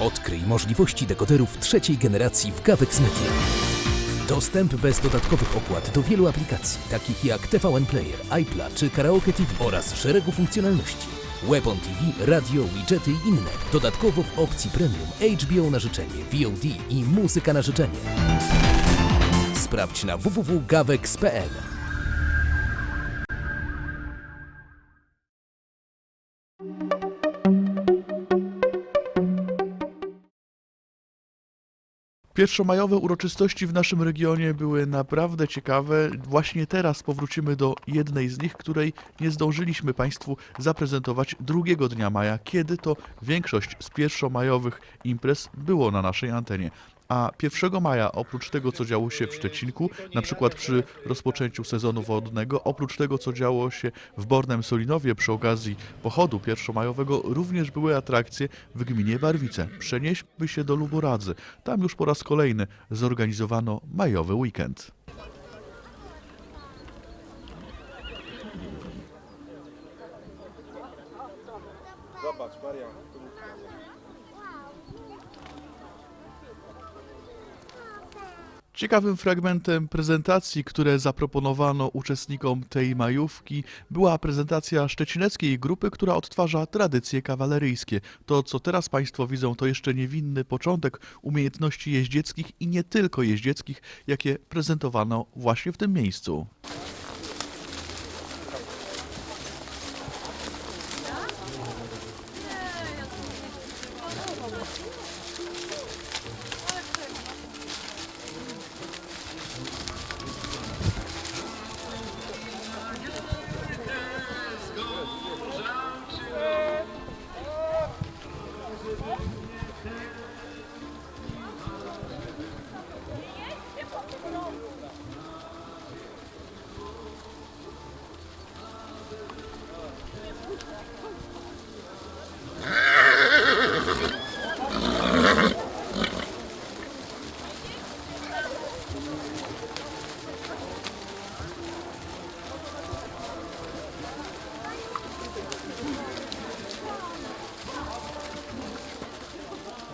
Odkryj możliwości dekoderów trzeciej generacji w Kawex Media. Dostęp bez dodatkowych opłat do wielu aplikacji, takich jak TVN Player, iPla czy Karaoke TV oraz szeregu funkcjonalności. Webon TV, radio, widgety i inne. Dodatkowo w opcji premium HBO na życzenie, VOD i muzyka na życzenie. Sprawdź na www.gavex.pl. Pierwszomajowe uroczystości w naszym regionie były naprawdę ciekawe. Właśnie teraz powrócimy do jednej z nich, której nie zdążyliśmy Państwu zaprezentować drugiego dnia maja, kiedy to większość z pierwszomajowych imprez było na naszej antenie. A 1 maja, oprócz tego, co działo się w Szczecinku, na przykład przy rozpoczęciu sezonu wodnego, oprócz tego, co działo się w Bornem Solinowie przy okazji pochodu pierwszomajowego, również były atrakcje w gminie Barwice. Przenieśmy się do Luboradzy. Tam już po raz kolejny zorganizowano majowy weekend. Ciekawym fragmentem prezentacji, które zaproponowano uczestnikom tej majówki, była prezentacja szczecineckiej grupy, która odtwarza tradycje kawaleryjskie. To, co teraz Państwo widzą, to jeszcze niewinny początek umiejętności jeździeckich i nie tylko jeździeckich, jakie prezentowano właśnie w tym miejscu.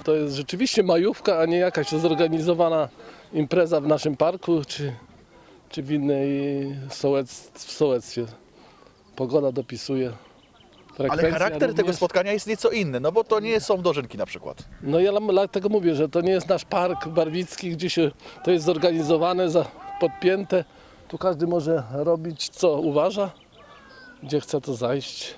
To jest rzeczywiście majówka, a nie jakaś zorganizowana impreza w naszym parku czy, czy w innej sołec, w sołectwie. Pogoda dopisuje. Ale charakter tego również. spotkania jest nieco inny, no bo to nie są dożynki na przykład. No ja dlatego mówię, że to nie jest nasz park barwicki, gdzie się to jest zorganizowane, za, podpięte. Tu każdy może robić co uważa, gdzie chce to zajść,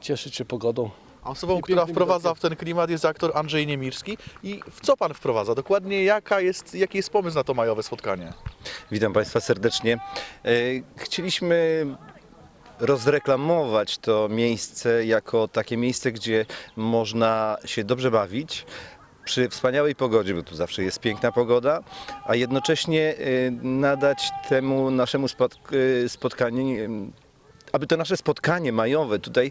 cieszyć się pogodą. A osobą, I która wprowadza widokiem. w ten klimat jest aktor Andrzej Niemirski. I w co pan wprowadza? Dokładnie jaka jest, jaki jest pomysł na to majowe spotkanie? Witam Państwa serdecznie. E, Chcieliśmy rozreklamować to miejsce jako takie miejsce, gdzie można się dobrze bawić. Przy wspaniałej pogodzie, bo tu zawsze jest piękna pogoda, a jednocześnie e, nadać temu naszemu e, spotkaniu, aby to nasze spotkanie majowe tutaj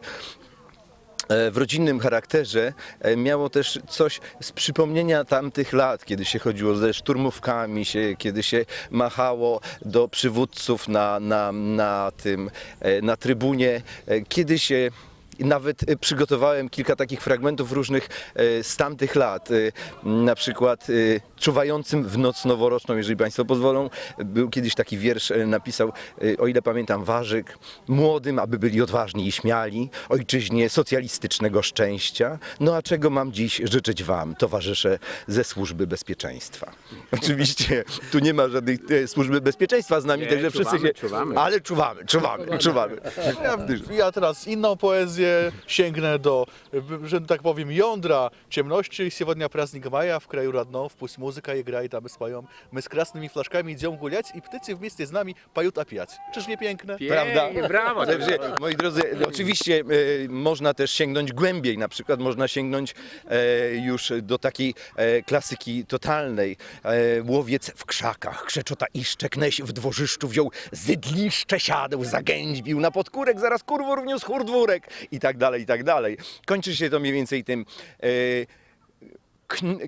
w rodzinnym charakterze e, miało też coś z przypomnienia tamtych lat, kiedy się chodziło ze szturmówkami, się, kiedy się machało do przywódców na, na, na tym, e, na trybunie, e, kiedy się nawet e, przygotowałem kilka takich fragmentów różnych e, z tamtych lat. E, Na przykład Czuwającym w noc noworoczną, jeżeli Państwo pozwolą. Był kiedyś taki wiersz, napisał, o ile pamiętam, Warzyk. Młodym, aby byli odważni i śmiali, ojczyźnie socjalistycznego szczęścia. No a czego mam dziś życzyć Wam, towarzysze ze służby bezpieczeństwa? Oczywiście tu nie ma żadnej e, służby bezpieczeństwa z nami, także wszyscy się... Ale czuwamy, czuwamy, czuwamy. Ja, ja teraz inną poezję sięgnę do, że tak powiem, jądra ciemności. Сегодня праздник мая, в краю роднов, пусть музыка играет, а мы споем. Мы с красными флажками идем гулять, и птицы вместе z nami поют опять. Czyż nie piękne? Prawda? brawo. Także, moi drodzy, oczywiście e, można też sięgnąć głębiej, na przykład można sięgnąć e, już do takiej e, klasyki totalnej. E, łowiec w krzakach, krzeczota i szczekneś w dworzyszczu wziął zydliszcze siadeł, zagęźbił na podkórek, zaraz kurwor wniósł churdwórek i tak dalej, i tak dalej. Kończy się to mniej więcej tym. Kn,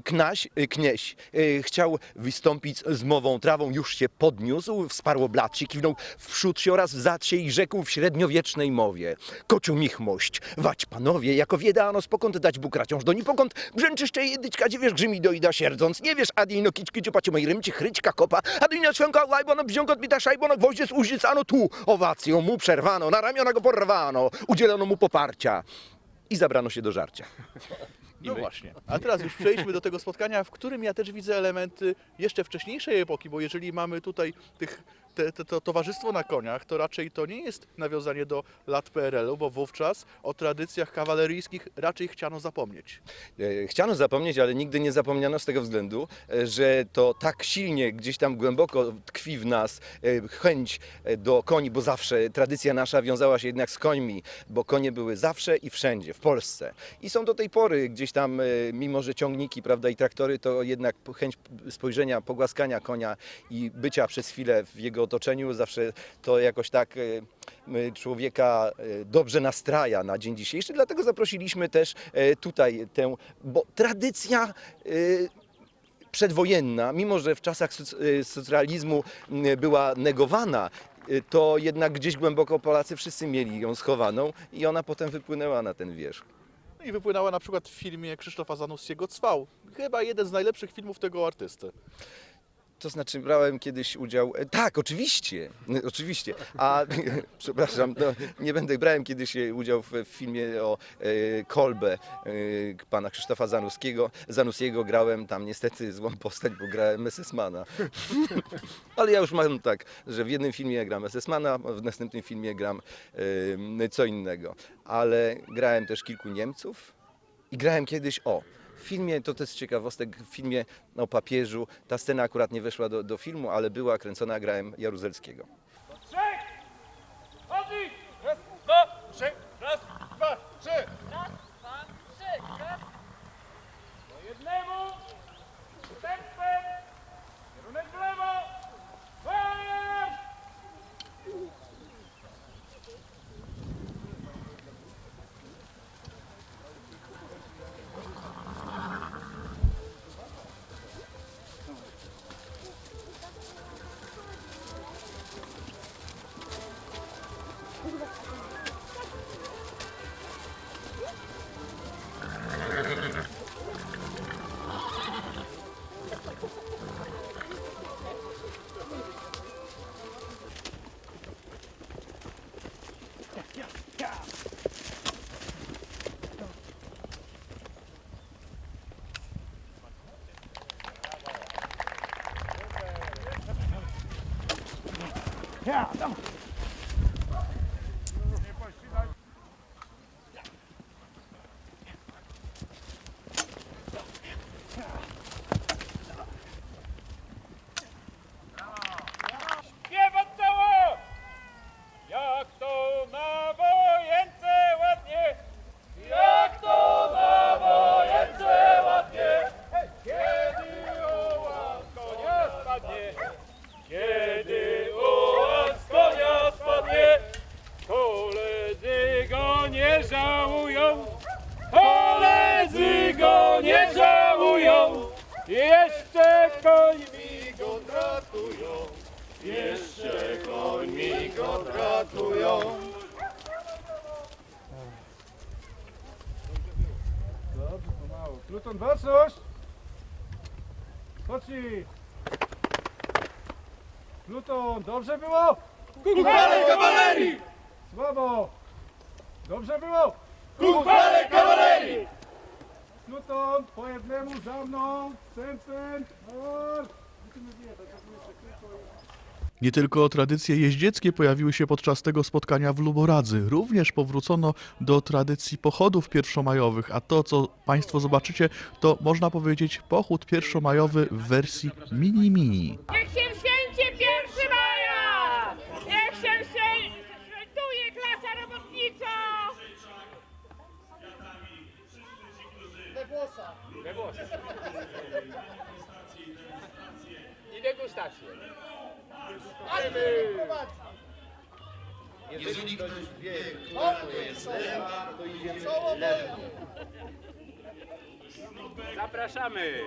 knaś, y, knieś y, chciał wystąpić z mową trawą, już się podniósł, wsparło blat się, kiwnął w przód się oraz zad się i rzekł w średniowiecznej mowie. Kociu michmość, wać panowie, jako wieda ano spokąd dać Bóg raciąż do nipokąd, brzęczyszcze jedyczka, gdzie wiesz grzymi do ida sierdząc, nie wiesz, adi no kiczki, ciupacie moi rymci, chryćka kopa, adi no święka lajbono, bziąg odbita szajbono, gwoździe z ano tu, owacją mu przerwano, na ramiona go porwano, udzielono mu poparcia i zabrano się do żarcia. No właśnie. A teraz już przejdźmy do tego spotkania, w którym ja też widzę elementy jeszcze wcześniejszej epoki, bo jeżeli mamy tutaj tych, te, te, to towarzystwo na koniach, to raczej to nie jest nawiązanie do lat PRL-u, bo wówczas o tradycjach kawaleryjskich raczej chciano zapomnieć. E, Chciano zapomnieć, ale nigdy nie zapomniano z tego względu, e, że to tak silnie gdzieś tam głęboko tkwi w nas e, chęć do koni, bo zawsze tradycja nasza wiązała się jednak z końmi, bo konie były zawsze i wszędzie, w Polsce. I są do tej pory gdzieś tam, mimo że ciągniki prawda, i traktory, to jednak chęć spojrzenia, pogłaskania konia i bycia przez chwilę w jego otoczeniu, zawsze to jakoś tak m, człowieka e, dobrze nastraja na dzień dzisiejszy. Dlatego zaprosiliśmy też e, tutaj tę, bo tradycja przedwojenna, mimo że w czasach soc- socjalizmu była negowana, to jednak gdzieś głęboko Polacy wszyscy mieli ją schowaną i ona potem wypłynęła na ten wierzch. No I wypłynęła na przykład w filmie Krzysztofa Zanussiego Cwał. Chyba jeden z najlepszych filmów tego artysty. To znaczy brałem kiedyś udział. e, Tak, oczywiście, oczywiście. A przepraszam, no, nie będę brałem kiedyś e, udział w, w filmie o e, Kolbę e, pana Krzysztofa Zanuskiego. Zanussiego grałem tam niestety złą postać, bo grałem SS-mana. Ale ja już mam tak, że w jednym filmie gram SS-mana, a w następnym filmie gram e, co innego. Ale grałem też kilku Niemców i grałem kiedyś o. W filmie, to też ciekawostek, w filmie o papieżu, ta scena akurat nie weszła do, do filmu, ale była kręcona, grałem Jaruzelskiego. 漂亮 nie żałują! Jeszcze końmi go tratują! Jeszcze końmi go tratują. Dobrze, pomału. Pluton, baczność! Pocznij! Pluton, dobrze było? Kuchwale kawalerii! Słabo! Dobrze było? Kuchwale kawalerii! Pluton, po jednemu za mną, sępen, marsz! Nie tylko tradycje jeździeckie pojawiły się podczas tego spotkania w Luboradzy, również powrócono do tradycji pochodów pierwszomajowych, a to, co Państwo zobaczycie, to można powiedzieć pochód pierwszomajowy w wersji mini-mini. Niech się I degustację. Jeżeli ktoś wie, kto to jest lewa, to idziemy lewo. Zapraszamy.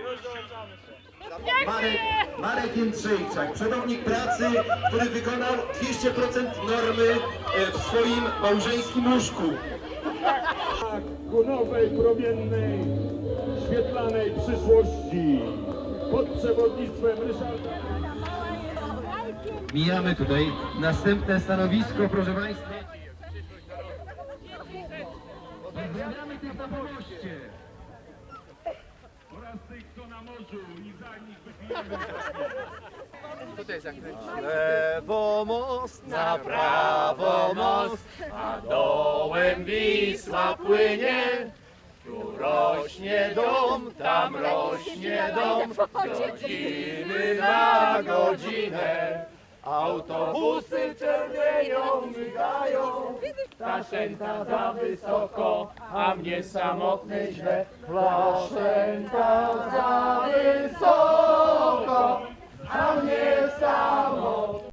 Marek, Marek Jędrzejczak, przodownik pracy, który wykonał 200% normy e, w swoim małżeńskim łóżku. ku nowej, promiennej, świetlanej przyszłości pod przewodnictwem Ryszarda. Mijamy tutaj następne stanowisko, proszę Państwa. Pozdrawiamy tych na pomoście. oraz tych, co na morzu i za nich wypijemy. Lewo most, na prawo most, a dołem Wisła płynie. Tu rośnie dom, tam rośnie dom, godziny na godzinę. Autobusy czerwienią migają, ptaszęta za wysoko, a mnie samotny źle. Ptaszęta za wysoko, a mnie samotny